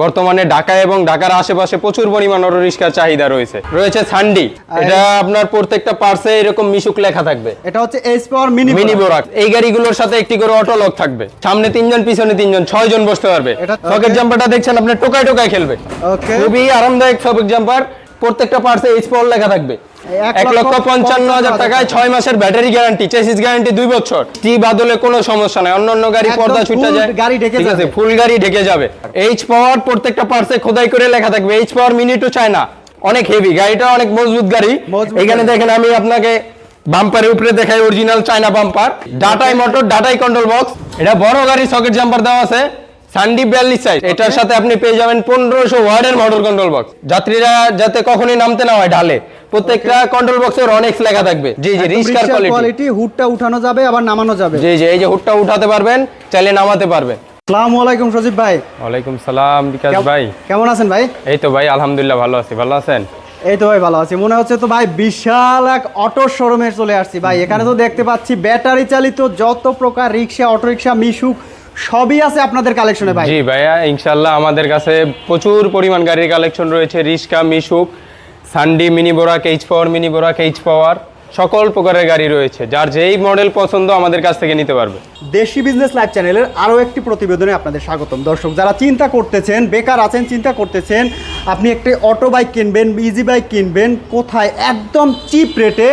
বর্তমানে ঢাকা এবং ঢাকার আশেপাশে প্রচুর পরিমাণ অটো রিক্সার চাহিদা রয়েছে। রয়েছে সান্ডি এটা আপনার প্রত্যেকটা পার্সে এরকম মিশুক লেখা থাকবে। এটা হচ্ছে H power mini mini Borak এই গাড়িগুলোর সাথে একটি করে অটো লক থাকবে। সামনে তিনজন পিছনে তিনজন ছয় জন বসতে পারবে। সকেট জাম্পারটা দেখছেন আপনি টোকায় টোকায় খেলবে। খুবই আরামদায়ক সকেট জাম্পার প্রত্যেকটা পার্সে এইচ পাওয়ার লেখা থাকবে। এক লক্ষ পঞ্চান্ন হাজার টাকায় টাকা। ছয় মাসের ব্যাটারি গ্যারান্টি চেসিস গ্যারান্টি দুই বছর। টি বাদলে কোনো সমস্যা নাই অন্য অন্য গাড়ি পর্দা ছুটে যায়। গাড়ি ঢেকে যাবে। ফুল গাড়ি ঢেকে যাবে। এইচ পাওয়ার প্রত্যেকটা পার্সে খোদাই করে লেখা থাকবে এইচ পাওয়ার টু চায়না অনেক হেভি গাড়িটা অনেক মজবুত গাড়ি। এখানে দেখেন আমি আপনাকে বাম্পারের উপরে দেখাই অরিজিনাল চায়না বাম্পার ডাটাই মোটর ডাটাই কন্ট্রোল বক্স এটা বড় গাড়ি সকেট জাম্পার দেওয়া আছে সানডি বিয়াল্লিশ সাইজ এটার সাথে আপনি পেয়ে যাবেন পনেরোশো ওয়ার্ডের মোটর কন্ট্রোল বক্স যাত্রীরা যাতে কখনোই নামতে না হয় ঢালে। প্রত্যেকটা কন্ট্রোল বক্সের অনেক লেখা থাকবে। জি জি রিস্কার কোয়ালিটি হুডটা উঠানো যাবে আবার নামানো যাবে। জি জি এই যে হুডটা উঠাতে পারবেন চাইলে নামাতে পারবেন। আসসালামু আলাইকুম সজীব ভাই। ওয়ালাইকুম সালাম বিকাশ ভাই। কেমন আছেন ভাই? এই তো ভাই আলহামদুলিল্লাহ ভালো আছি। ভালো আছেন? এই তো ভাই ভালো আছি। মনে হচ্ছে তো ভাই বিশাল এক অটো শোরুমে চলে আসছি ভাই। এখানে তো দেখতে পাচ্ছি ব্যাটারি চালিত যত প্রকার রিক্সা অটো রিক্সা মিশুক সবই আছে আপনাদের কালেকশনে ভাই। জি ভাইয়া ইনশাল্লাহ আমাদের কাছে প্রচুর পরিমাণ গাড়ির কালেকশন রয়েছে রিস্কা মিশুক। সানডি মিনি বোরাক এইচ পাওয়ার মিনি বোরাক এইচ পাওয়ার সকল প্রকারের গাড়ি রয়েছে, যার যেই মডেল পছন্দ আমাদের কাছ থেকে নিতে পারবে। দেশি বিজনেস লাইভ চ্যানেলের আরও একটি প্রতিবেদনে আপনাদের স্বাগতম। দর্শক, যারা চিন্তা করতেছেন, বেকার আছেন, চিন্তা করতেছেন, আপনি একটি অটো বাইক কিনবেন ইজি বাইক কিনবেন, কোথায় একদম চিপ রেটে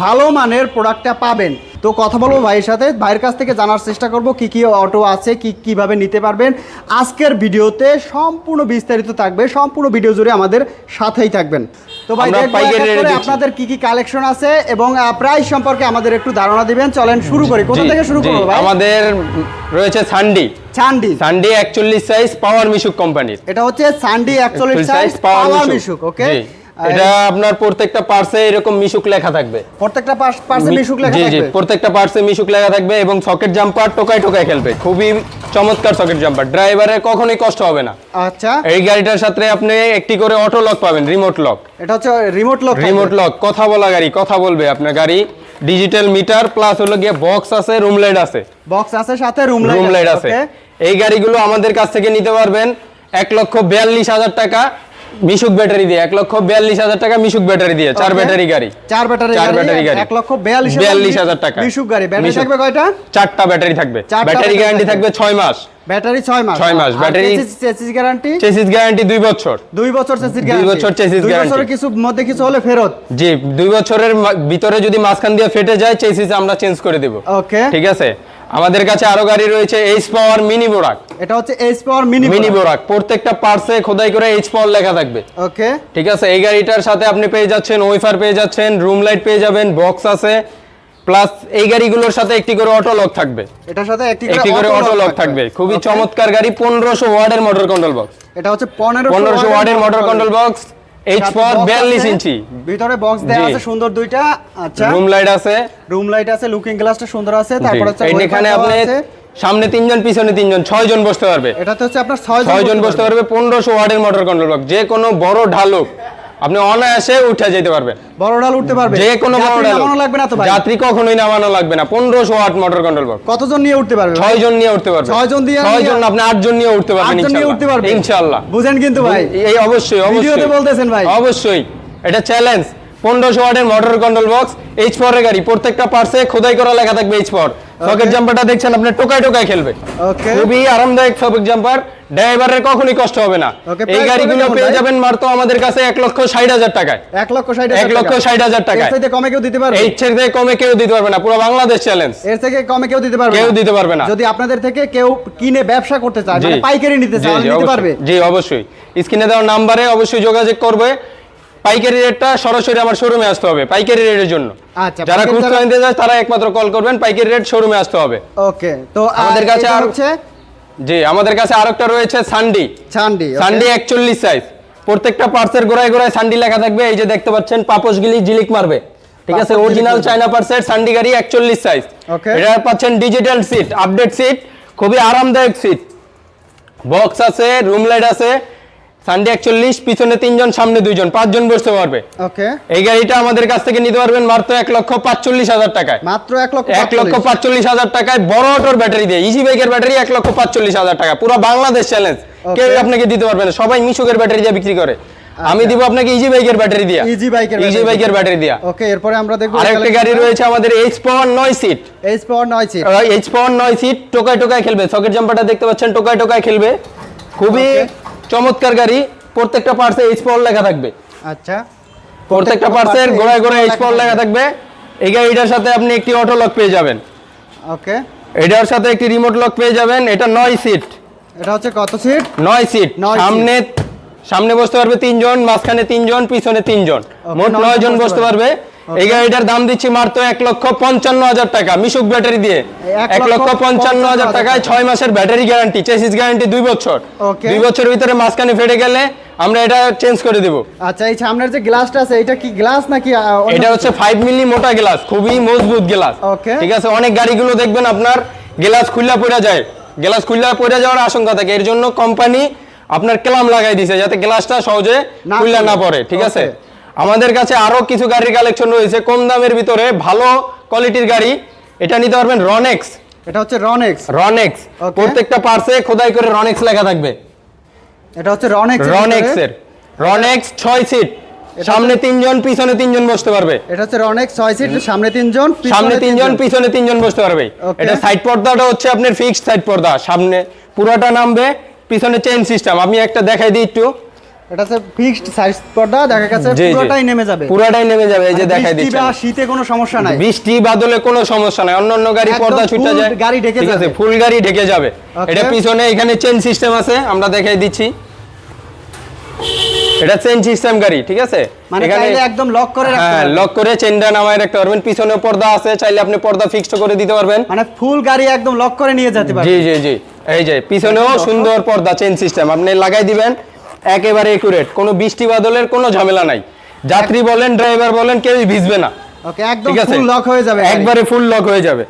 ভালো মানের প্রোডাক্টটা পাবেন। তো কথা বলব ভাইয়ের সাথে। ভাইয়ের কাছ থেকে জানার চেষ্টা করব কি কি অটো আছে, কি কীভাবে নিতে পারবেন। আজকের ভিডিওতে সম্পূর্ণ বিস্তারিত থাকবে, সম্পূর্ণ ভিডিও জুড়ে আমাদের সাথেই থাকবেন। তো ভাই। আপনাদের কি কি কালেকশন আছে এবং প্রাইস সম্পর্কে আমাদের একটু ধারণা দিবেন। চলেন শুরু করি। কোথা থেকে শুরু করব ভাই? আমাদের রয়েছে সানডি সান্ডি সানডি একচল্লিশ সাইজ পাওয়ার মিশুক কোম্পানির এটা হচ্ছে সানডি একচল্লিশ সাইজ পাওয়ার মিশুক ওকে। এটা আপনার প্রত্যেকটা পার্সে এরকম মিশুক লেখা থাকবে। প্রত্যেকটা পার্সে মিশুক লেখা থাকবে জি জি প্রত্যেকটা পার্টসে মিশুক লেখা থাকবে এবং সকেট জাম্পার টোকায় টোকায় খেলবে। খুবই চমৎকার সকেট জাম্পার ড্রাইভারের কখনোই কষ্ট হবে না। আচ্ছা। এই গাড়িটার সাথে আপনি একটি করে অটো লক পাবেন রিমোট লক এটা হচ্ছে রিমোট লক রিমোট লক কথা বলা গাড়ি কথা বলবে আপনার গাড়ি। ডিজিটাল মিটার প্লাস হলো গিয়ে বক্স আছে রুম লাইট আছে। বক্স আছে সাথে রুম রুম লাইট আছে। এই গাড়িগুলো আমাদের কাছ থেকে নিতে পারবেন এক লক্ষ বিয়াল্লিশ হাজার টাকা। মিশুক ব্যাটারি দিয়ে এক লক্ষ বিয়াল্লিশ হাজার টাকা মিশুক ব্যাটারি দিয়ে চার ব্যাটারি গাড়ি। চার ব্যাটারি চার ব্যাটারি গাড়ি। এক লক্ষ বিয়াল্লিশ হাজার টাকা। মিশুক গাড়ি। ব্যাটারি থাকবে কয়টা? চারটা ব্যাটারি থাকবে। ব্যাটারি গ্যারান্টি থাকবে। ছয় মাস। ব্যাটারি মাস। মাস, battery- chassis guarantee chassis guarantee দুই বছর। বছর চেসিস গ্যারান্টি বছর guarantee। বছরের কিছু মধ্যে কিছু হলে ফেরত। জি দুই বছরের ভিতরে যদি মাঝখান দিয়ে ফেটে যায় চেসিস আমরা চেঞ্জ করে দেব। ওকে ঠিক আছে? আমাদের কাছে আরও গাড়ি রয়েছে এইচ পাওয়ার মিনি বোরাক এটা হচ্ছে H power mini mini Borak প্রত্যেকটা পার্সে খোদাই করে এইচ পাওয়ার লেখা থাকবে। ওকে ঠিক আছে এই গাড়িটার সাথে আপনি পেয়ে যাচ্ছেন ওয়েফার পেয়ে যাচ্ছেন রুম লাইট পেয়ে যাবেন বক্স আছে প্লাস এই গাড়িগুলোর সাথে একটি করে অটো লক থাকবে। এটার সাথে একটি করে অটো লক থাকবে। খুবই চমৎকার গাড়ি পনেরোশো ওয়ার্ডের মোটর কন্ট্রোল বক্স এটা হচ্ছে পনেরো পনেরোশো ওয়ার্ডের motor control box H power বিয়াল্লিশ ইঞ্চি ভিতরে বক্স দেওয়া আছে সুন্দর দুইটা। আচ্ছা। রুম লাইট আছে। রুম লাইট আছে লুকিং গ্লাসটা সুন্দর আছে। তারপর হচ্ছে এখানে আপনি সামনে তিনজন পিছনে তিনজন ছয় জন বসতে পারবে। এটাতে হচ্ছে আপনার ছয় ছয় জন বসতে পারবে। পনেরোশো ওয়ার্ডের মোটর কন্ট্রোল ব্লক যে কোনো বড় ঢালুক। আপনি অনায়াসে উঠে যেতে পারবেন। বড় ডাল উঠতে পারবে? যে কোনো বড় ঢালুক নামানো লাগবে না তো ভাই? যাত্রী কখনোই নামানো লাগবে না। পনেরোশো ওয়াট মোটর কন্ট্রোল বক্স কতজন নিয়ে উঠতে পারবে ভাই? ছয় জন নিয়ে উঠতে পারবে। ছয় জন দিয়ে ছয় নিয়ে- জন আপনি আট জন নিয়ে উঠতে পারবেন আটজন নিয়ে উঠতে পারবে? ইনশাআল্লাহ বুঝেন কিন্তু ভাই। এই অবশ্যই অবশ্যই। ভিডিওতে বলতেছেন ভাই। অবশ্যই। এটা চ্যালেঞ্জ পনেরোশো ওয়াটের মোটর কন্ট্রোল বক্স এইচ পাওয়ারের গাড়ি। প্রত্যেকটা পার্সে খোদাই করা লেখা থাকবে এইচ সকেট জাম্পারটা দেখছেন আপনি টোকায় টোকায় খেলবে। ওকে খুবই আরামদায়ক সকেট জাম্পার ড্রাইভারের কখনই কষ্ট হবে না। এই গাড়িগুলো পেয়ে? যাবেন মাত্র আমাদের কাছে এক লক্ষ ষাট হাজার টাকায়। এক লক্ষ ষাট এক লক্ষ ষাট হাজার টাকায়। এর থেকে কমে কেউ দিতে পারবে? এই থেকে কমে কেউ দিতে পারবে না পুরো বাংলাদেশ চ্যালেঞ্জ এর থেকে কমে কেউ দিতে পারবে কেউ দিতে পারবে না। যদি আপনাদের থেকে কেউ কিনে ব্যবসা করতে চায়। মানে পাইকারি নিতে চায় নিতে অবশ্যই। পারবে? জি অবশ্যই। স্ক্রিনে দেওয়া নাম্বারে অবশ্যই যোগাযোগ করবে। পাইকারি রেটটা সরাসরি আমার শোরুমে আসতে হবে পাইকারি রেটের জন্য। আচ্ছা, যারা খুচরা নিতে যায় তারা একমাত্র কল করবেন পাইকারি রেট শোরুমে আসতে হবে। ওকে তো আমাদের কাছে আর হচ্ছে? জি আমাদের কাছে আরেকটা রয়েছে সানডি চান্ডি সানডি একচল্লিশ সাইজ প্রত্যেকটা পার্সের গোড়ায় গোড়ায় সানডি লেখা থাকবে এই যে দেখতে পাচ্ছেন পাপোশ গিলি জিলিক মারবে। ঠিক আছে অরিজিনাল। চায়না পার্সের সানডি গাড়ি একচল্লিশ সাইজ Okay. এটা পাচ্ছেন ডিজিটাল সিট আপডেট সিট খুবই আরামদায়ক সিট বক্স আছে রুম লাইট আছে সানডে একচল্লিশ পিছনে তিনজন সামনে দুইজন পাঁচজন বসতে পারবে। ওকে এই গাড়িটা আমাদের কাছ থেকে নিতে পারবেন মাত্র এক লক্ষ পাঁচচল্লিশ হাজার টাকায়। মাত্র এক লক্ষ এক লক্ষ পাঁচচল্লিশ। হাজার টাকায় বড় অটোর ব্যাটারি দিয়ে ইজি বাইকের ব্যাটারি এক লক্ষ পাঁচচল্লিশ হাজার টাকা পুরো বাংলাদেশ চ্যালেঞ্জ কেউ আপনাকে দিতে পারবে না সবাই মিশুকের ব্যাটারি দিয়ে বিক্রি করে। আমি দিব আপনাকে ইজি বাইকের ব্যাটারি দিয়া। ইজি বাইকের ইজি বাইকের ব্যাটারি দিয়া। ওকে এরপরে আমরা দেখব আরেকটা গাড়ি রয়েছে আমাদের এইচ পাওয়ার নয় সিট এইচ পাওয়ার নয় সিট এইচ পাওয়ার নয় সিট টোকায় টোকায় খেলবে। সকেট জাম্পারটা দেখতে পাচ্ছেন টোকায় টোকায় খেলবে। খুবই. চমৎকার গাড়ি প্রত্যেকটা পার্সে এইচ পাওয়ার লেখা থাকবে। আচ্ছা। প্রত্যেকটা পার্টসে গোড়ায় গোড়ায় এইচ পাওয়ার লেখা থাকবে। এই গাড়িটার সাথে আপনি একটি অটো লক পেয়ে যাবেন। ওকে। এটার সাথে একটি রিমোট লক পেয়ে যাবেন। এটা নয় সিট এটা হচ্ছে কত সিট নয় সিট সামনে সামনে বসতে পারবে তিনজন মাঝখানে তিনজন পিছনে তিনজন। মোট নয় জন বসতে পারবে. এই গাড়িটার দাম দিচ্ছি মাত্র এক লক্ষ পঞ্চান্ন হাজার টাকা। মিশুক ব্যাটারি দিয়ে। এক লক্ষ পঞ্চান্ন হাজার টাকায় ছয় মাসের ব্যাটারি গ্যারান্টি চেসিস গ্যারান্টি দুই বছর। দুই বছরের ভিতরে মাঝখানে ফেটে গেলে আমরা এটা চেঞ্জ করে দেবো। আচ্ছা এই সামনের যে গ্লাসটা আছে এটা কি গ্লাস নাকি এটা হচ্ছে ফাইভ মিলি মোটা গ্লাস খুবই মজবুত গ্লাস ঠিক আছে অনেক গাড়িগুলো দেখবেন আপনার গ্লাস খুললা পড়ে যায়। গ্লাস খুললা পড়ে যাওয়ার আশঙ্কা থাকে এর জন্য কোম্পানি আপনার ক্লাম লাগাই দিছে যাতে গ্লাসটা সহজে খুললা খুলে। না পড়ে ঠিক আছে. আমাদের কাছে আরও কিছু গাড়ির কালেকশন রয়েছে। কম দামের ভিতরে ভালো কোয়ালিটির গাড়ি। এটা নিতে পারবেন রনেক্স এটা হচ্ছে রনেক্স রনেক্স. প্রত্যেকটা পার্সে খোদাই করে রনেক্স লেখা থাকবে। এটা হচ্ছে রনেক্স রনেক্স এর। রনেক্স ছয় সিট সামনে তিনজন পিছনে তিনজন বসতে পারবে। এটা হচ্ছে রনেক্স ছয় সিট সামনে তিনজন সামনে তিনজন। পিছনে তিনজন বসতে পারবে। এটা সাইড পর্দাটা হচ্ছে আপনার ফিক্সড সাইড পর্দা। সামনে পুরোটা নামবে পিছনে চেইন সিস্টেম আমি একটা দেখাই দিই একটু। এটা হচ্ছে ফিক্সড সাইজ পর্দা দেখা গেছে জি, জি। পুরোটাই নেমে যাবে। পুরোটাই নেমে যাবে এই যে মানে দেখাই দিচ্ছি বা শীতে কোনো সমস্যা নাই। বৃষ্টি বাদলে কোনো সমস্যা নাই। অন্য অন্য গাড়ি পর্দা ছুটে যায়। গাড়ি ঢেকে যাবে। ফুল গাড়ি ঢেকে যাবে। এটা পিছনে এখানে চেইন সিস্টেম আছে আমরা দেখাই দিচ্ছি। এটা চেইন সিস্টেম গাড়ি ঠিক আছে? মানে চাইলে একদম লক করে রাখতে হ্যাঁ লক করে চেইনটা নামায় রাখতে পারবেন। পিছনে পর্দা আছে চাইলে আপনি পর্দা ফিক্সড করে দিতে পারবেন। মানে ফুল গাড়ি একদম লক করে নিয়ে যেতে পারবে। জি জি। জি এই যে পিছনেও সুন্দর পর্দা চেন সিস্টেম আপনি লাগাই দিবেন একেবারে একুরেট কোনো বৃষ্টি বাদলের কোনো ঝামেলা নাই। যাত্রী বলেন ড্রাইভার বলেন কেউই ভিজবে না। ওকে একদম ফুল লক হয়ে যাবে একবারে ফুল লক হয়ে যাবে।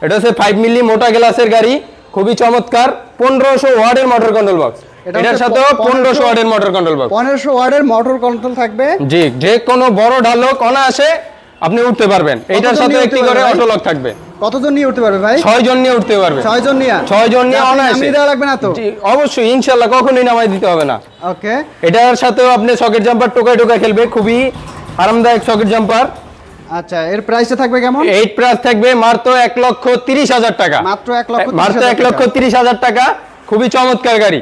এটা হচ্ছে ফাইভ মিলি মোটা গ্লাসের গাড়ি। খুবই চমৎকার। পনেরোশো ওয়ার্ডের মোটর কন্ট্রোল বক্স এটার সাথে সাথেও প- পনেরোশো ওয়ার্ডের মোটর কন্ট্রোল বক্স পনেরোশো ওয়ার্ডের মোটর কন্ট্রোল থাকবে। জি যে কোনো বড় ঢালক অনায়াসে আপনি উঠতে পারবেন। এটার সাথে একটি করে অটো লক থাকবে। কতজন নিয়ে উঠতে পারবে ভাই? ছয় জন নিয়ে উঠতে পারবে। ছয় জন নিয়ে? ছয় জন নিয়ে অনায়াসে। দেওয়া লাগবে না তো? অবশ্যই ইনশাল্লাহ কখনোই নামাই দিতে হবে না। ওকে। এটার সাথেও আপনি সকেট জাম্পার টোকায় টোকায় খেলবে খুবই আরামদায়ক সকেট জাম্পার। আচ্ছা এর প্রাইসটা থাকবে কেমন? এইট প্রাইস থাকবে মাত্র এক লক্ষ তিরিশ হাজার টাকা। মাত্র এক লক্ষ মাত্র এক লক্ষ তিরিশ হাজার টাকা। খুবই চমৎকার গাড়ি।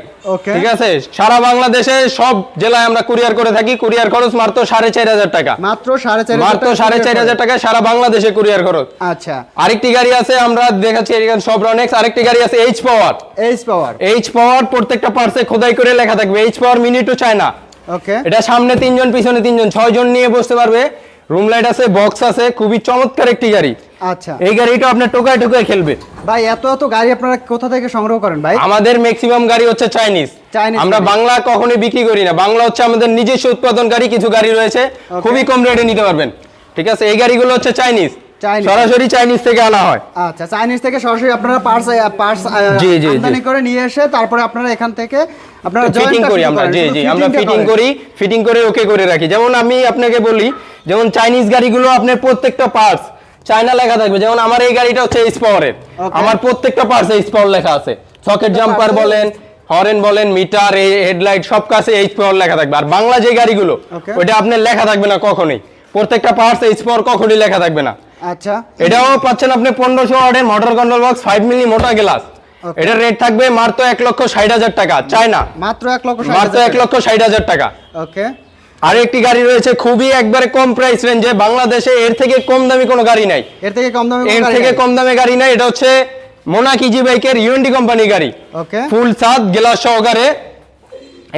ঠিক আছে? সারা বাংলাদেশে সব জেলায় আমরা কুরিয়ার করে থাকি। কুরিয়ার খরচ মাত্র সাড়ে চার হাজার টাকা। মাত্র সাড়ে চার মাত্র সাড়ে চার হাজার টাকা সারা বাংলাদেশে কুরিয়ার খরচ। আচ্ছা। আরেকটি গাড়ি আছে আমরা দেখাচ্ছি এখানে সব রনেক্স আরেকটি গাড়ি আছে H power H power H power প্রত্যেকটা পার্সে খোদাই করে লেখা থাকবে। H power mini two China okay এটা সামনে তিনজন পিছনে তিনজন ছয় জন নিয়ে বসতে পারবে। রুম লাইট আছে বক্স আছে খুবই চমৎকার একটি গাড়ি। আচ্ছা। এই গাড়িটা আপনার টোকায় টোকায় খেলবে। ভাই এত এত গাড়ি আপনারা কোথা থেকে সংগ্রহ করেন ভাই? আমাদের ম্যাক্সিমাম গাড়ি হচ্ছে চাইনিজ আমরা বাংলা কখনোই বিক্রি করি না। বাংলা হচ্ছে আমাদের নিজস্ব উৎপাদন গাড়ি কিছু গাড়ি রয়েছে। খুবই কম রেটে নিতে পারবেন। ঠিক আছে? এই গাড়িগুলো হচ্ছে চাইনিজ সরাসরি চাইনিজ থেকে আনা হয়। আচ্ছা চাইনিজ থেকে সরাসরি আপনারা পার্স পার্স জি, জি, জি। আমদানি করে নিয়ে এসে তারপরে আপনারা এখান থেকে আপনারা ফিটিং করি আমরা। জি জি আমরা ফিটিং করি ফিটিং করে ওকে করে রাখি। যেমন আমি আপনাকে বলি যেমন চাইনিজ গাড়িগুলো আপনার প্রত্যেকটা পার্টস চায়না লেখা থাকবে যেমন আমার এই গাড়িটা হচ্ছে এইচ পাওয়ারের আমার প্রত্যেকটা পার্টস এইচ পাওয়ার লেখা আছে। সকেট জাম্পার বলেন হরেন বলেন মিটার এই হেডলাইট সব কাছে এইচ পাওয়ার লেখা থাকবে। আর বাংলা যে গাড়িগুলো. ওটা আপনার লেখা থাকবে না কখনোই। প্রত্যেকটা পার্টস এইচ পাওয়ার কখনোই লেখা থাকবে না। আচ্ছা। এটাও পাচ্ছেন আপনি পনেরোশো ওয়ার্ডের motor control box five milli মোটা গ্লাস. এটার রেট থাকবে মাত্র এক লক্ষ ষাট হাজার টাকা চায়না। মাত্র এক লক্ষ মাত্র এক লক্ষ ষাট হাজার টাকা। ওকে আর একটি গাড়ি রয়েছে খুবই একবারে কম প্রাইস রেঞ্জে বাংলাদেশে এর থেকে কম দামি কোনো গাড়ি নাই। এর থেকে কম দামে এর থেকে কম দামে গাড়ি নাই। এটা হচ্ছে মোনাক ইজি বাইকের ইউএনডি কোম্পানি গাড়ি। ওকে। ফুল সাত গ্লাস সহকারে।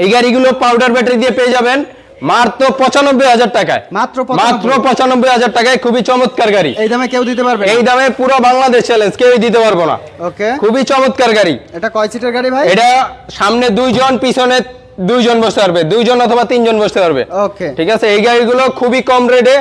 এই গাড়িগুলো পাউডার ব্যাটারি দিয়ে পেয়ে যাবেন মাত্র পঁচানব্বই হাজার টাকায়। মাত্র মাত্র 95 পঁচানব্বই হাজার টাকায় খুবই চমৎকার গাড়ি। এই দামে কেউ দিতে পারবে এই দামে পুরো বাংলাদেশ চ্যালেঞ্জ কেউই দিতে পারব না। ওকে। খুবই চমৎকার গাড়ি। এটা কয় সিটের গাড়ি ভাই? এটা সামনে দুইজন পিছনে দুইজন বসতে পারবে দুইজন অথবা তিনজন বসতে পারবে। ওকে ঠিক আছে? এই গাড়িগুলো খুবই কম রেটে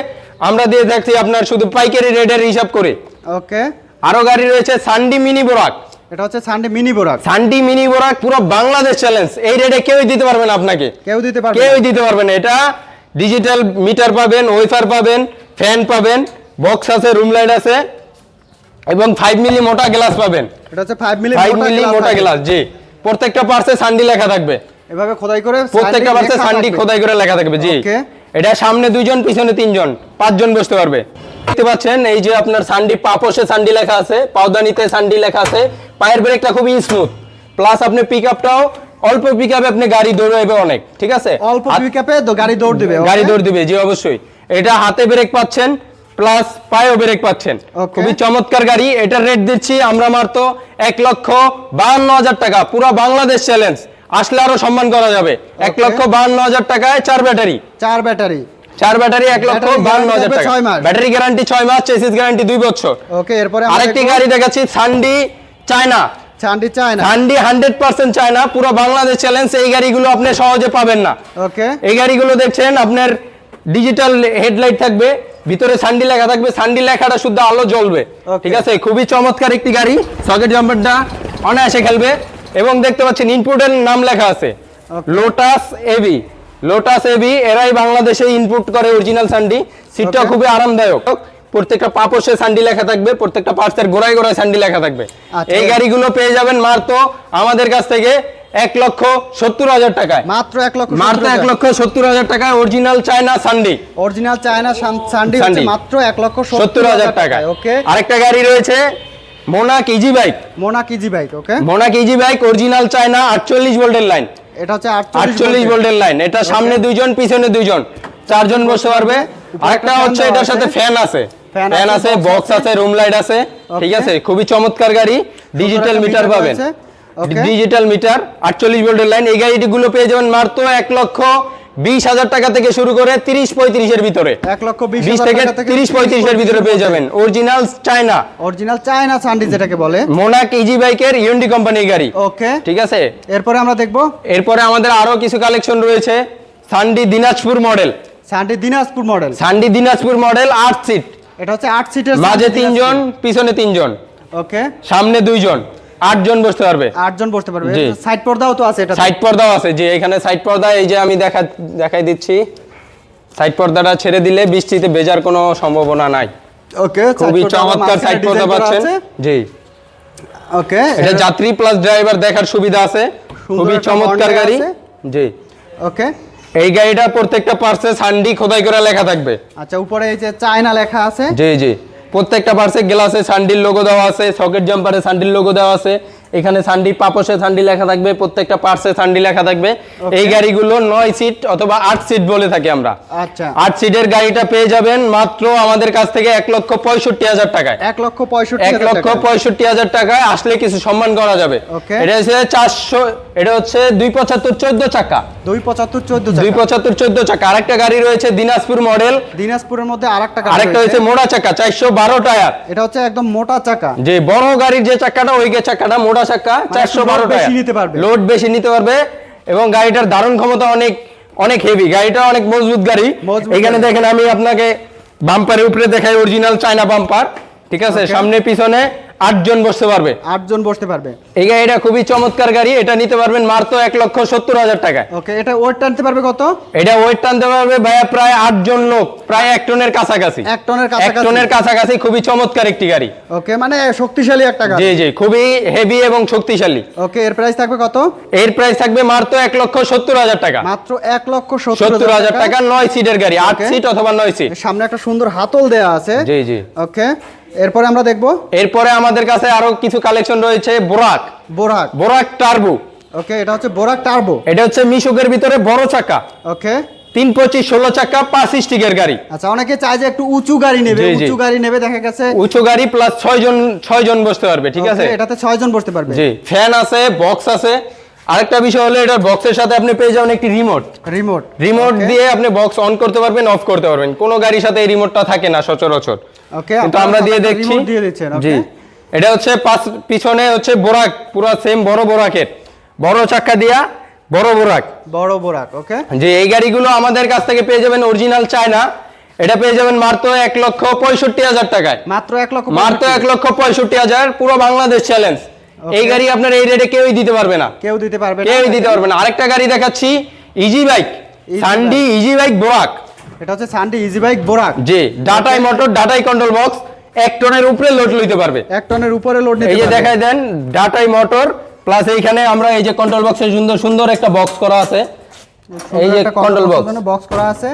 আমরা দিয়ে থাকছি আপনার শুধু পাইকারি রেটের হিসাব করে। ওকে আরও গাড়ি রয়েছে সান্ডি মিনি বোরাক এটা হচ্ছে Sunday mini Borak Sunday mini Borak পুরো বাংলাদেশ চ্যালেঞ্জ এই রেটে কেউই দিতে পারবে না আপনাকে। কেউ দিতে পারবে কেউই দিতে পারবে না। এটা ডিজিটাল মিটার পাবেন ওয়েফার পাবেন ফ্যান পাবেন বক্স আছে রুম লাইট আছে এবং ফাইভ মিলি মোটা গ্লাস পাবেন। এটা হচ্ছে ফাইভ মিলি ফাইভ মিলি মোটা গ্লাস জি। প্রত্যেকটা পার্সে সান্ডি লেখা থাকবে। এভাবে খোদাই করে প্রত্যেকটা সানডি সান্ডি খোদাই করে লেখা থাকবে জি. এটা সামনে দুইজন পিছনে তিনজন পাঁচজন বসতে পারবে। দেখতে পাচ্ছেন এই যে আপনার সান্ডি পাপোশে সান্ডি লেখা আছে পাউদানিতে সান্ডি লেখা আছে পায়ের ব্রেকটা খুবই স্মুথ প্লাস আপনি পিক আপটাও অল্প পিক আপে আপনি গাড়ি দৌড়াইবে অনেক ঠিক আছে? অল্প আর- পিকআপে গাড়ি দৌড় দিবে গাড়ি দৌড় দিবে জি অবশ্যই। এটা হাতে ব্রেক পাচ্ছেন প্লাস পায়েও ব্রেক পাচ্ছেন। খুবই চমৎকার গাড়ি এটার রেট দিচ্ছি আমরা মাত্র এক লক্ষ বাহান্ন হাজার টাকা পুরো বাংলাদেশ চ্যালেঞ্জ আসলে আরও সম্মান করা যাবে। এক লক্ষ বাহান্ন হাজার টাকায় চার ব্যাটারি। চার ব্যাটারি। চার ব্যাটারি এক লক্ষ বাহান্ন হাজার টাকা। ব্যাটারি গ্যারান্টি ছয় মাস চেসিস গ্যারান্টি দুই বছর। ওকে এরপরে আরেকটি গাড়ি দেখাচ্ছি সান্ডি চায়না হান্ড্রেড পার্সেন্ট চায়না পুরো বাংলাদেশ চ্যালেঞ্জ এই গাড়িগুলো আপনি সহজে পাবেন না। ওকে এই গাড়িগুলো দেখছেন আপনার ডিজিটাল হেডলাইট থাকবে ভিতরে সান্ডি লেখা থাকবে সান্ডি লেখাটা শুদ্ধ আলো জ্বলবে। ঠিক আছে? খুবই চমৎকার একটি গাড়ি। সকেট জাম্পারটা অনায়াসে খেলবে। এবং দেখতে পাচ্ছেন ইনপুটের নাম লেখা আছে। লোটাস এবি লোটাস এবি এরাই বাংলাদেশে ইনপুট করে অরিজিনাল সান্ডি সিটটা খুবই আরামদায়ক। প্রত্যেকটা পাপোশে সান্ডি লেখা থাকবে প্রত্যেকটা পার্সের গোড়ায় গোড়ায় সান্ডি লেখা থাকবে। আচ্ছা। এই গাড়িগুলো পেয়ে যাবেন মাত্র আমাদের কাছ থেকে এক লক্ষ সত্তর হাজার টাকায়। মাত্র এক লক্ষ মাত্র এক লক্ষ সত্তর হাজার টাকায় অরিজিনাল চায়না সানডি অরিজিনাল চায়না সানডি। মাত্র এক লক্ষ সত্তর হাজার টাকায়। ওকে আরেকটা গাড়ি রয়েছে মোনাক ইজি বাইক মোনা কিজি বাইক ওকে মোনাক ইজি বাইক অরিজিনাল চায়না আটচল্লিশ ভোল্টের লাইন এটা হচ্ছে আটচল্লিশ ভোল্টের লাইন এটা সামনে দুইজন পিছনে দুইজন। চারজন বসতে পারবে। আরেকটা হচ্ছে এটার সাথে ফ্যান আছে। ফ্যান আছে, বক্স আছে। রুম লাইট আছে। ঠিক আছে? খুবই চমৎকার গাড়ি। ডিজিটাল মিটার পাবেন। ডিজিটাল মিটার আটচল্লিশ ভোল্টের লাইন এই গাড়িগুলো পেয়ে যাবেন মাত্র এক লক্ষ বিশ হাজার টাকা থেকে শুরু করে তিরিশ পঁয়ত্রিশের ভিতরে। এক লক্ষ বিশ থেকে তিরিশ পঁয়ত্রিশের ভিতরে পেয়ে যাবেন। অরিজিনাল চায়না অরিজিনাল চায়না সানডি যেটাকে বলে। মোনাক ইজি বাইকের ইউন্ডি কোম্পানির গাড়ি। ওকে ঠিক আছে? এরপরে আমরা দেখব। এরপরে আমাদের আরও কিছু কালেকশন রয়েছে। সান্ডি দিনাজপুর মডেল সানডি দিনাজপুর মডেল সান্ডি দিনাজপুর মডেল আট সিট এটা হচ্ছে আট সিটের মাঝে তিনজন পিছনে তিনজন। ওকে সামনে দুইজন। আটজন বসতে পারবে? আটজন বসতে পারবে। সাইড পর্দাও তো আছে এটা সাইড পর্দাও আছে যে এখানে সাইড পর্দা এই যে আমি দেখা দেখাই দিচ্ছি। সাইড পর্দাটা ছেড়ে দিলে বৃষ্টিতে ভেজার কোনো সম্ভাবনা নাই। ওকে খুবই চমৎকার সাইড পর্দা পাচ্ছেন। জি। ওকে এটা যাত্রী প্লাস ড্রাইভার দেখার সুবিধা আছে। খুবই চমৎকার গাড়ি। জি। ওকে এই গাড়িটা প্রত্যেকটা পার্সে সান্ডি খোদাই করে লেখা থাকবে। আচ্ছা উপরে এই যে চায়না লেখা আছে। জি জি। প্রত্যেকটা পার্সে গ্লাসে সান্ডিল লোগো দেওয়া আছে সকেট জাম্পারে সান্ডিল লোগো দেওয়া আছে। এখানে সান্ডি পাপোশে সান্ডি লেখা থাকবে প্রত্যেকটা পার্সে সান্ডি লেখা থাকবে। এই গাড়িগুলো নয় সিট অথবা আট সিট বলে থাকি আমরা। আচ্ছা। আট সিটের গাড়িটা পেয়ে যাবেন মাত্র আমাদের কাছ থেকে এক লক্ষ পঁয়ষট্টি হাজার টাকায়। এক লক্ষ পঁয়ষট্টি এক লক্ষ পঁয়ষট্টি হাজার টাকায় আসলে কিছু সম্মান করা যাবে। এটা হচ্ছে চারশো এটা হচ্ছে দুই পঁচাত্তর চোদ্দ চাকা। দুই পঁচাত্তর চোদ্দ দুই পঁচাত্তর চোদ্দ চাকা। আরেকটা গাড়ি রয়েছে দিনাজপুর মডেল। দিনাজপুরের মধ্যে আর একটা আরেকটা হচ্ছে মোড়া চাকা চারশো বারো টায়ার। এটা হচ্ছে একদম মোটা চাকা। যে বড় গাড়ির যে চাকাটা ওই চাকাটা মোটা চাকা চারশো load বারো বেশি নিতে পারবে। লোড বেশি নিতে পারবে এবং গাড়িটার ধারণ ক্ষমতা অনেক অনেক হেভি গাড়িটা অনেক মজবুত গাড়ি। এখানে দেখেন আমি আপনাকে বাম্পারের উপরে দেখাই অরিজিনাল চায়না বাম্পার ঠিক আছে? সামনে পিছনে আটজন বসতে পারবে। আটজন বসতে পারবে। এই গাড়িটা খুবই চমৎকার গাড়ি এটা নিতে পারবেন মাত্র এক লক্ষ সত্তর হাজার টাকায়। ওকে এটা ওয়েট টানতে পারবে কত? এটা ওয়েট টানতে পারবে ভাইয়া প্রায় আটজন লোক প্রায় এক টনের কাছাকাছি। এক টনের এক টনের কাছাকাছি খুবই চমৎকার একটি গাড়ি। ওকে মানে শক্তিশালী একটা গাড়ি। জি জি খুবই হেভি এবং শক্তিশালী। ওকে এর প্রাইস থাকবে কত? এর প্রাইস থাকবে মাত্র এক লক্ষ সত্তর হাজার টাকা। মাত্র এক লক্ষ সত্তর হাজার টাকা। নয় সিটের গাড়ি আট সিট অথবা নয় সিট সামনে একটা সুন্দর হাতল দেয়া আছে। জি জি। ওকে। এরপরে আমরা দেখব? এরপরে আমাদের কাছে আরও কিছু কালেকশন রয়েছে বোরাক বোরাক বোরাক টার্বো ওকে এটা হচ্ছে বোরাক টার্বো এটা হচ্ছে মিশুকের ভিতরে বড় চাকা। ওকে তিন পঁচিশ ষোলো চাকা পাঁচ স্টিকের গাড়ি। আচ্ছা অনেকে চায় যে একটু উঁচু গাড়ি নেবে। উঁচু গাড়ি নেবে দেখা গেছে উঁচু গাড়ি প্লাস ছয় জন ছয় জন বসতে পারবে ঠিক আছে? এটাতে ছয় জন বসতে পারবে। জি। ফ্যান আছে বক্স আছে। আরেকটা বিষয় হলো এটার বক্সের সাথে আপনি পেয়ে যাবেন একটি রিমোট রিমোট রিমোট দিয়ে আপনি বক্স অন করতে পারবেন অফ করতে পারবেন। কোনো গাড়ির সাথে এই রিমোটটা থাকে না সচরাচর। ওকে কিন্তু আমরা দিয়ে দেখছি দিয়ে দিচ্ছেন জি। ওকে এটা হচ্ছে পাঁচ পিছনে হচ্ছে বোরাক পুরো সেম বড় বোরাকের। বড় চাক্কা দিয়া বড় বোরাক। বড় বোরাক ওকে যে এই গাড়িগুলো আমাদের কাছ থেকে পেয়ে যাবেন অরিজিনাল চায়না এটা পেয়ে যাবেন মাত্র এক লক্ষ পঁয়ষট্টি হাজার টাকায়। মাত্র এক লক্ষ মাত্র এক লক্ষ পঁয়ষট্টি হাজার পুরো বাংলাদেশ চ্যালেঞ্জ এই গাড়ি আপনার এই রেটে কেউই দিতে পারবে না। কেউ দিতে পারবে না। কেউই দিতে পারবে না। আরেকটা গাড়ি দেখাচ্ছি ইজি বাইক সান্ডি ইজি বাইক বোরাক এটা হচ্ছে সানডি ইজি বাইক বোরাক জি ডাটাই মোটর ডাটাই কন্ট্রোল বক্স এক টনের উপরে লোড লইতে পারবে। এক টনের উপরে লোড নিতে এই যে দেখাই দেন ডাটাই মোটর প্লাস এইখানে আমরা এই যে কন্ট্রোল বক্সের সুন্দর সুন্দর একটা বক্স করা আছে। এই যে কন্ট্রোল বক্স বক্স করা আছে।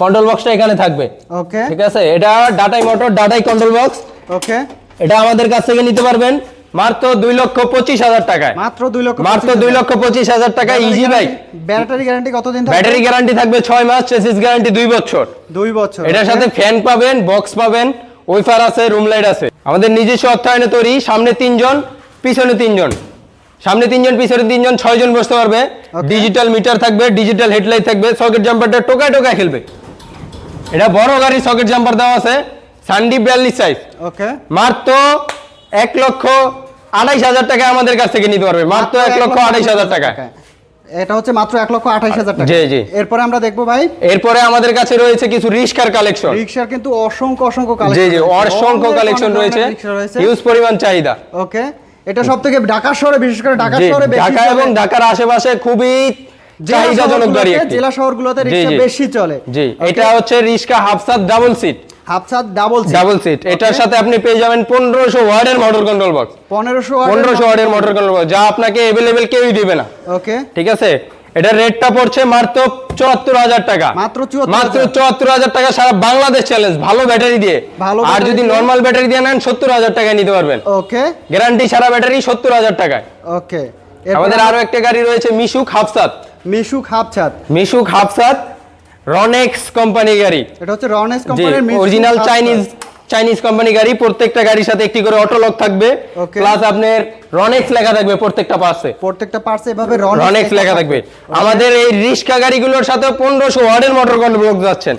কন্ট্রোল বক্সটা এখানে থাকবে। ওকে ঠিক আছে? এটা ডাটাই মোটর ডাটাই কন্ট্রোল বক্স ওকে এটা আমাদের কাছ থেকে নিতে পারবেন। মাত্র দুই লক্ষ পঁচিশ হাজার টাকায়। মাত্র দুই লক্ষ মাত্র দুই লক্ষ পঁচিশ হাজার টাকায় ইজি বাইক ব্যাটারি গ্যারান্টি কতদিন ব্যাটারি গ্যারান্টি থাকবে ছয় মাস চেসিস গ্যারান্টি দুই বছর। দুই বছর এটার সাথে ফ্যান পাবেন বক্স পাবেন ওয়েফার আছে রুম লাইট আছে। আমাদের নিজস্ব অর্থায়নে তৈরি সামনে তিনজন পিছনে তিনজন। সামনে তিনজন পিছনে তিনজন ছয়জন বসতে পারবে। ডিজিটাল মিটার থাকবে ডিজিটাল হেডলাইট থাকবে সকেট জাম্পারটা টোকায় টোকায় খেলবে। এটা বড় গাড়ির সকেট জাম্পার দেওয়া আছে সানডি বিয়াল্লিশ সাইজ ওকে মাত্র এক লক্ষ আড়াইশ হাজার টাকা আমাদের কাছ থেকে নিতে পারবে মাত্র এক লক্ষ আড়াইশ হাজার টাকা। এটা হচ্ছে মাত্র এক লক্ষ আঠাইশ হাজার টাকা। জি, জি। এরপরে আমরা দেখব ভাই। এরপরে আমাদের কাছে রয়েছে কিছু রিস্কার কালেকশন। রিক্সার কিন্তু অসংখ্য অসংখ্য কালেকশন জি জি অসংখ্য কালেকশন রয়েছে। হিউজ পরিমাণ চাহিদা। ওকে। এটা সব থেকে ঢাকা শহরে বিশেষ করে ঢাকা শহরে বেশি ঢাকা এবং ঢাকার আশেপাশে খুবই চাহিদাজনক গাড়ি জেলা শহরগুলোতে রিক্সা বেশি চলে। জি এটা হচ্ছে রিক্সা হাফসাত ডাবল সিট। হাফসাত ডাবল ডাবল সিট এটার সাথে আপনি পেয়ে যাবেন পনেরোশো ওয়ার্ডের মোটর কন্ট্রোল বক্স পনেরোশো পনেরোশো ওয়ার্ডের মোটর কন্ট্রোল বক্স যা আপনাকে এভেলেবেল কেউই দিবে না। ওকে ঠিক আছে? এটা রেটটা পড়ছে মাত্র চুয়াত্তর হাজার টাকা। মাত্র 74,000 মাত্র চুয়াত্তর হাজার টাকা সারা বাংলাদেশ চ্যালেঞ্জ ভালো ব্যাটারি দিয়ে। আর যদি। নর্মাল ব্যাটারি দিয়ে নেন সত্তর হাজার টাকায় নিতে পারবেন। ওকে গ্যারান্টি সারা ব্যাটারি সত্তর হাজার টাকায়। ওকে আমাদের আরও একটা গাড়ি রয়েছে মিশুক হাফসাত মিশুক হাফসাত মিশুক হাফসাত রনেক্স কোম্পানি গাড়ি। এটা হচ্ছে রনেস জি কোম্পানির অরিজিনাল চাইনিজ চাইনিজ কোম্পানি গাড়ি প্রত্যেকটা গাড়ির সাথে একটি করে অটো লক থাকবে। প্লাস আপনার রনেক্স লেখা থাকবে প্রত্যেকটা পাশে প্রত্যেকটা পার্টসে এভাবে রনেক্স লেখা থাকবে। আমাদের এই রিক্সা গাড়িগুলোর সাথে পনেরোশো ওয়ার্ডের মোটর কন্ট্রোল যাচ্ছেন।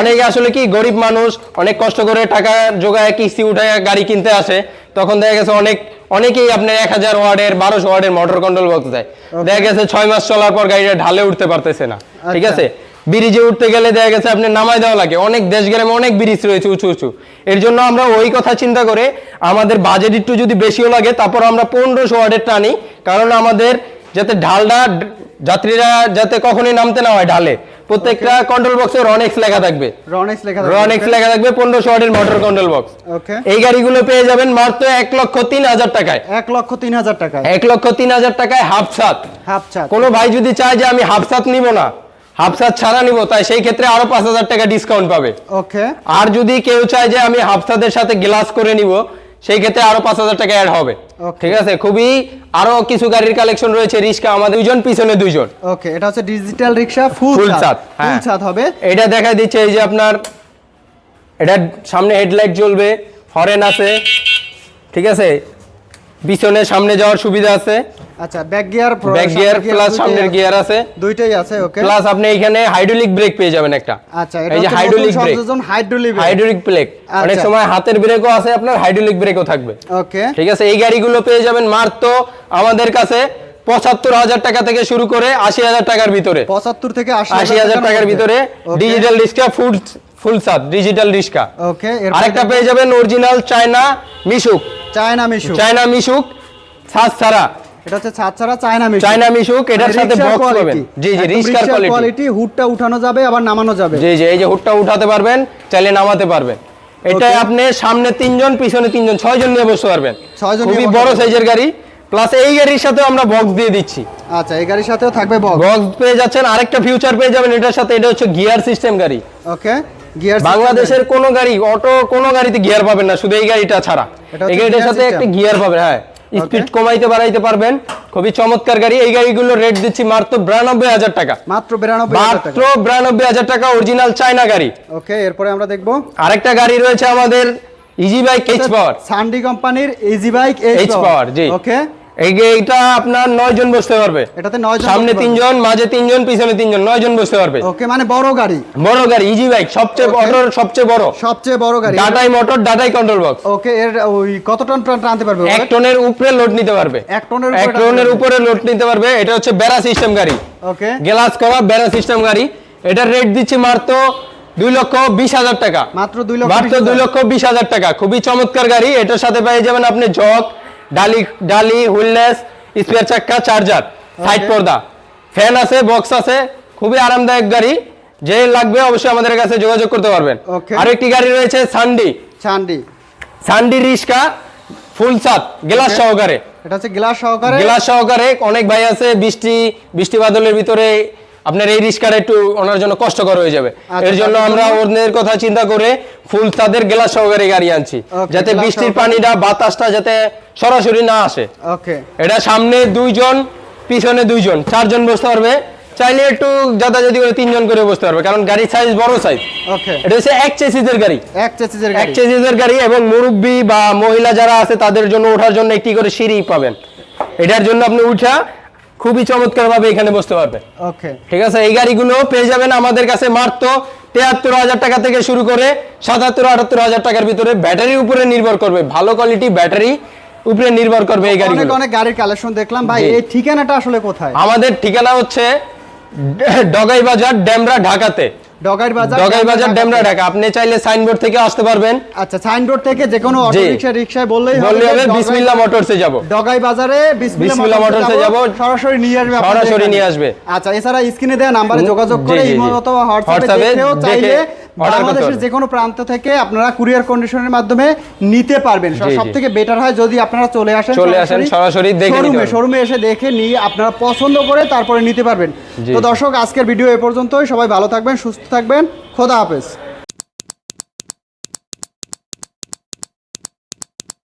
অনেকে আসলে কি গরিব মানুষ অনেক কষ্ট করে টাকা জোগায় কিস্তি উঠায় গাড়ি কিনতে আসে। তখন দেখা গেছে অনেক অনেকেই আপনার এক হাজার ওয়ার্ডের বারোশো ওয়ার্ডের মোটর কন্ট্রোল বক্স দেয়। দেখা গেছে ছয় মাস চলার পর গাড়িটা ঢালে উঠতে পারতেছে না। ঠিক আচ্ছা। আছে? ব্রিজে উঠতে গেলে দেখা গেছে আপনি নামাই দেওয়া লাগে। অনেক দেশ গ্রামে অনেক ব্রিজ রয়েছে উঁচু উঁচু। এর জন্য আমরা ওই কথা চিন্তা করে আমাদের বাজেট একটু যদি বেশিও লাগে তারপর আমরা পনেরোশো ওয়ার্ডের টানি কারণ আমাদের যাতে ঢালটা যাত্রীরা যাতে কখনোই নামতে না হয় ঢালে প্রত্যেকটা কন্ট্রোল বক্সে রনেক্স লেখা থাকবে। রনেক্স লেখা রনেক্স লেখা থাকবে পনেরোশো ওয়ার্ডের মোটর কন্ট্রোল বক্স ওকে এই গাড়িগুলো পেয়ে যাবেন মাত্র এক লক্ষ তিন হাজার টাকায়। এক লক্ষ তিন হাজার টাকায়। এক লক্ষ তিন হাজার টাকায় হাফ সাত হাফসাত কোনো ভাই যদি চায় যে আমি হাফ সাত নিব না হাফ সাত ছাড়া নিব তাই সেই ক্ষেত্রে আরও পাঁচ হাজার টাকা ডিসকাউন্ট পাবে। ওকে। আর যদি কেউ চায় যে আমি হাফসাদের সাথে গ্লাস করে নিব সেই ক্ষেত্রে আরও পাঁচ হাজার টাকা অ্যাড হবে। ঠিক আছে? খুবই আরও কিছু গাড়ির কালেকশন রয়েছে রিক্সা আমাদের দুইজন পিছনে দুইজন। ওকে এটা হচ্ছে ডিজিটাল রিক্সা ফুল ছাদ, ফুল। ছাদ হবে। এটা দেখা দিচ্ছে এই যে আপনার এটা সামনে হেডলাইট জ্বলবে হরেন আছে। ঠিক আছে? পিছনে সামনে যাওয়ার সুবিধা আছে। আচ্ছা back gear back gear plus সামনের গিয়ার আছে। দুইটাই আছে ওকে প্লাস আপনি এখানে হাইড্রোলিক ব্রেক পেয়ে যাবেন একটা। আচ্ছা এই যে hydraulic brake hydraulic hydraulic brake অনেক আচ্ছা। সময় হাতের ব্রেকও আছে আপনার হাইড্রোলিক ব্রেকও থাকবে। ওকে ঠিক আছে এই গাড়িগুলো পেয়ে যাবেন মাত্র আমাদের কাছে পঁচাত্তর হাজার টাকা থেকে শুরু করে আশি হাজার টাকার ভিতরে। পঁচাত্তর থেকে আশি আশি হাজার টাকার ভিতরে ডিজিটাল রিক্সা ফুল ফুল সাত ডিজিটাল রিক্সা ওকে আরেকটা পেয়ে যাবেন অরিজিনাল চায়না মিশুক চায়না মিশু চায়না মিশুক সাত ছাড়া। এটা হচ্ছে ছাদ ছাড়া চায়না মিশু চায়না মিশুক এটার মানে সাথে বক্স। পাবেন। জি জি রিক্সার রিকশার কোয়ালিটি হুডটা উঠানো যাবে আবার নামানো যাবে। জি জি এই যে হুডটা উঠাতে পারবেন চাইলে নামাতে পারবেন। এটা Okay. আপনি সামনে তিনজন পিছনে তিনজন ছয়জন নিয়ে বসতে পারবেন। ছয়জন খুবই বড়। সাইজের গাড়ি। প্লাস এই গাড়ির সাথে আমরা বক্স দিয়ে দিচ্ছি। আচ্ছা এই গাড়ির সাথেও থাকবে বক্স বক্স পেয়ে যাচ্ছেন আরেকটা ফিউচার পেয়ে যাবেন এটার সাথে এটা হচ্ছে গিয়ার সিস্টেম গাড়ি। ওকে বাংলাদেশের কোনো গাড়ি অটো কোনো গাড়িতে গিয়ার পাবেন না শুধু এই গাড়িটা ছাড়া। এই গাড়িটার সাথে একটা গিয়ার পাবেন হ্যাঁ। স্পিড কমাইতে বাড়াইতে পারবেন। খুবই চমৎকার গাড়ি। এই গাড়িগুলো রেট দিচ্ছি মাত্র বিরানব্বই হাজার টাকা। মাত্র বিরানব্বই মাত্র বিরানব্বই হাজার টাকা অরিজিনাল চায়না গাড়ি। ওকে এরপরে আমরা দেখব। আরেকটা গাড়ি রয়েছে আমাদের ইজি বাইক এইচ পাওয়ার সান্ডি কোম্পানির ইজি বাইক এইচ পাওয়ার জি। ওকে এইটা আপনার নয় জন বসতে পারবে। এটাতে নয় জন সামনে তিনজন মাঝে তিনজন পিছনে তিনজন নয় জন বসতে পারবে। ওকে মানে বড় গাড়ি। বড় গাড়ি ইজি বাইক সবচেয়ে অটোর সবচেয়ে বড়। সবচেয়ে বড় গাড়ি। ডাটাই মোটর ডাটাই কন্ট্রোল বক্স ওকে এর ওই কত টন টন টানতে পারবে এক টনের উপরে লোড নিতে পারবে। এক টনের উপরে এক টনের উপরে লোড নিতে পারবে। এটা হচ্ছে বেড়া সিস্টেম গাড়ি। ওকে। গ্লাস করা বেড়া সিস্টেম গাড়ি। এটার রেট দিচ্ছি মাত্র দুই লক্ষ বিশ হাজার টাকা। মাত্র দুই লক্ষ মাত্র দুই লক্ষ বিশ হাজার টাকা। খুবই চমৎকার গাড়ি। এটার সাথে পেয়ে যাবেন আপনি জগ ডালি ডালি হুইললেস স্পেয়ার চাক্কা চার্জার সাইড পর্দা। ফ্যান আছে বক্স আছে খুবই আরামদায়ক গাড়ি। যে লাগবে অবশ্যই আমাদের কাছে যোগাযোগ করতে পারবেন. আরেকটি গাড়ি রয়েছে সান্ডি। চান্ডি সান্ডি রিস্কা ফুল সাত গ্লাস সহকারে। এটা হচ্ছে গ্লাস সহকারে? গ্লাস সহকারে অনেক ভাই আছে বৃষ্টি বৃষ্টি বাদলের ভিতরে আপনার এই রিস্কার একটু ওনার জন্য কষ্টকর হয়ে যাবে। আচ্ছা, এর জন্য আমরা ওদের কথা চিন্তা করে ফুল তাদের গ্লাস সহকারে গাড়ি আনছি যাতে বৃষ্টির। পানিটা বাতাসটা যাতে সরাসরি না আসে। ওকে এটা সামনে দুইজন পিছনে দুইজন চারজন বসতে পারবে। চাইলে একটু যাতায়াতি করে তিনজন করে বসতে পারবে কারণ গাড়ির সাইজ বড় সাইজ ওকে এটা হচ্ছে এক চেসিসের গাড়ি। এক চেসিসের এক গাড়ি চেসিসের গাড়ি এবং মুরব্বী বা মহিলা যারা আছে তাদের জন্য ওঠার জন্য একটি করে সিঁড়ি পাবেন। এটার জন্য আপনি উঠা খুবই চমৎকার ভাবে এখানে বসতে পারবে। ওকে ঠিক আছে? এই গাড়িগুলো পেয়ে যাবেন আমাদের কাছে মাত্র তেহাত্তর হাজার টাকা থেকে শুরু করে সাতাত্তর আটাত্তর হাজার টাকার ভিতরে ব্যাটারির উপরে নির্ভর করবে। ভালো কোয়ালিটি ব্যাটারি উপরে নির্ভর করবে এই গাড়ি অনেক গাড়ির কালেকশন দেখলাম। ভাই এই ঠিকানাটা আসলে কোথায়? আমাদের ঠিকানা হচ্ছে ডগাই বাজার ডেমরা ঢাকাতে। ডগাইর বাজার ডগাই বাজার ডেমরা ঢাকা। আপনি চাইলে সাইনবোর্ড থেকে আসতে পারবেন। আচ্ছা সাইনবোর্ড থেকে যে কোনো অটো রিকশা রিকশায় বললেই বললে হবে ডগাই- বিসমিল্লা মোটরসে যাব। ডগাই বাজারে বিসমিল্লা বিসমিল্লা মোটরসে যাব। সরাসরি নিয়ে আসবে সরাসরি নিয়ে আসবে। আচ্ছা এছাড়া স্ক্রিনে দেওয়া নাম্বারে যোগাযোগ করে ইমো অথবা হোয়াটসঅ্যাপে চাইলে বাংলাদেশের। যে কোনো প্রান্ত থেকে আপনারা কুরিয়ার কন্ডিশনের মাধ্যমে নিতে পারবেন। সব থেকে বেটার হয় যদি আপনারা চলে আসেন চলে আসেন, সরাসরি শোরুমে শোরুমে এসে দেখে নিয়ে আপনারা পছন্দ করে তারপরে নিতে পারবেন। তো দর্শক আজকের ভিডিও এ পর্যন্তই। সবাই ভালো থাকবেন সুস্থ থাকবেন। খোদা হাফেজ।